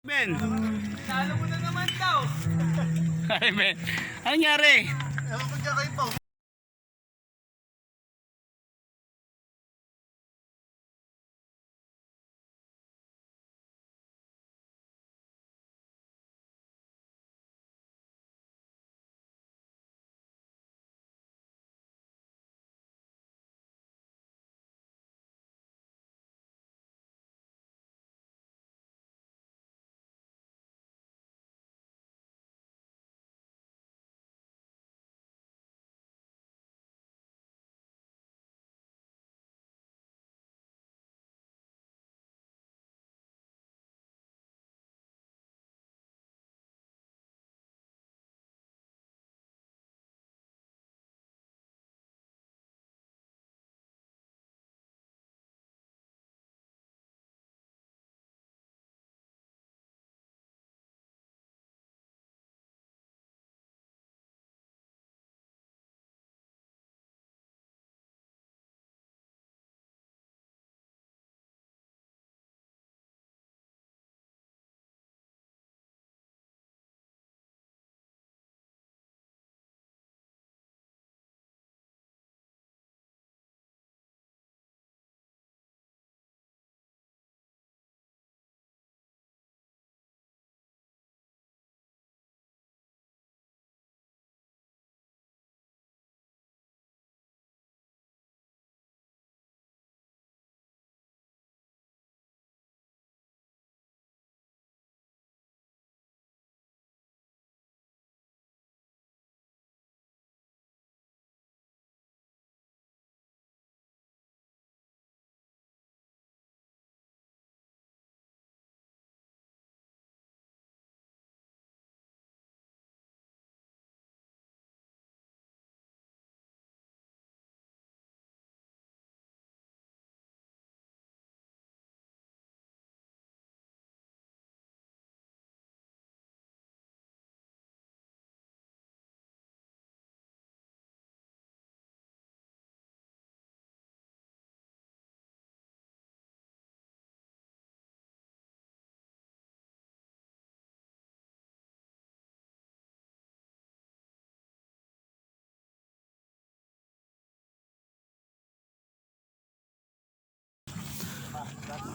Ben. Talo mo na naman daw. Ay, Ben. Ano nangyari? Ewan ko dyan kayo po.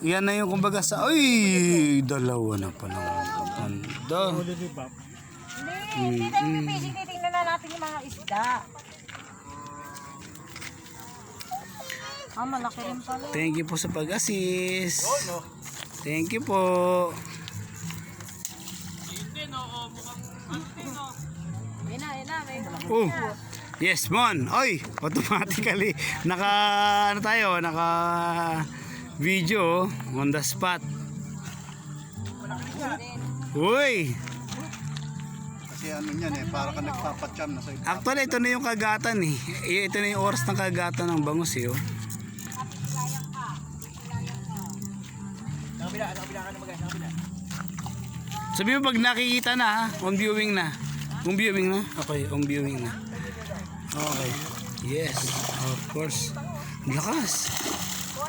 Yan na yung kumbaga sa... Uy! Dalawa na pala. Ganda. Hindi, hindi tayo. Titingnan na natin yung mga isda. Ah, malaki rin pala. Thank you po sa pag-assist. Thank you po. Ayun na, ayun na. May Oh. Yes, Mon. Oy, automatically naka ano tayo, naka video oh, on the spot. Uy, Kasi ano yan eh, para ka nagpapacham na sa iba. actually ito na yung kagatan eh. Ito na yung oras ng kagatan ng bangus eh. Oh. Sabi mo pag nakikita na ha, on viewing na. On viewing na? Okay, on viewing na. Okay. Yes, of course. Lakas.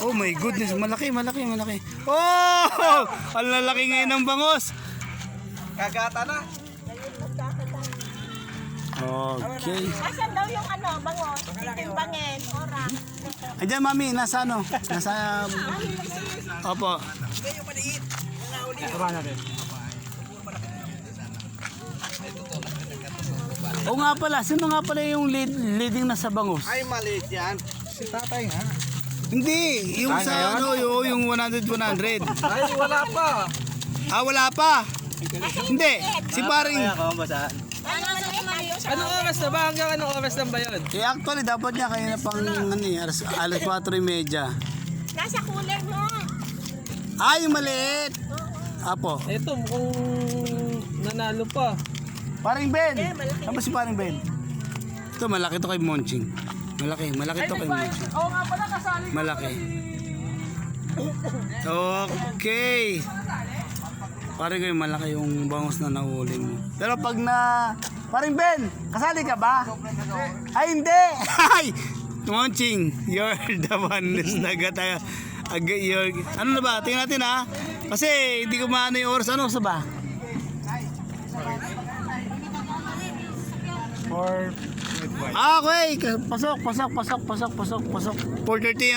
Oh my goodness, malaki, malaki, malaki. Oh! Ang lalaki ngayon ng bangos. Kagata na. Okay. Asan daw yung ano, bangos? Timbangin, ora. Ayan mami, nasa ano? Nasa... Opo. O nga pala, sino nga pala yung lead, leading na sa bangus? Ay, maliit yan. Si tatay nga. Hindi, yung sa ano, yung, yung 100-100. Ay, wala pa. Ah, wala pa. Hindi, si paring... Ano sa mali yung Anong oras na ba? Hanggang anong oras na ba yun? Eh, actually, dapat niya kayo na pang ano eh, alas, alas 4.30. Nasa cooler mo. Ah, yung maliit. Apo. Ito, mukhang nanalo pa. Paring Ben. Ano ba si paring Ben? Ito, malaki to kay Monching. Malaki, malaki to kay Monching. Oo nga pala, kasali. Malaki. Okay. Paring ko yung malaki yung bangus na nahuli mo. Pero pag na... Paring Ben, kasali ka ba? Ay, hindi! Ay! Monching, you're the one who's nagata... Agay yun. Ano na ba? Tingnan natin ha. Kasi hindi ko maano yung oras. Ano sa ba? Or Ah, okay. Pasok, pasok, pasok, pasok, pasok, pasok. 4.30 ang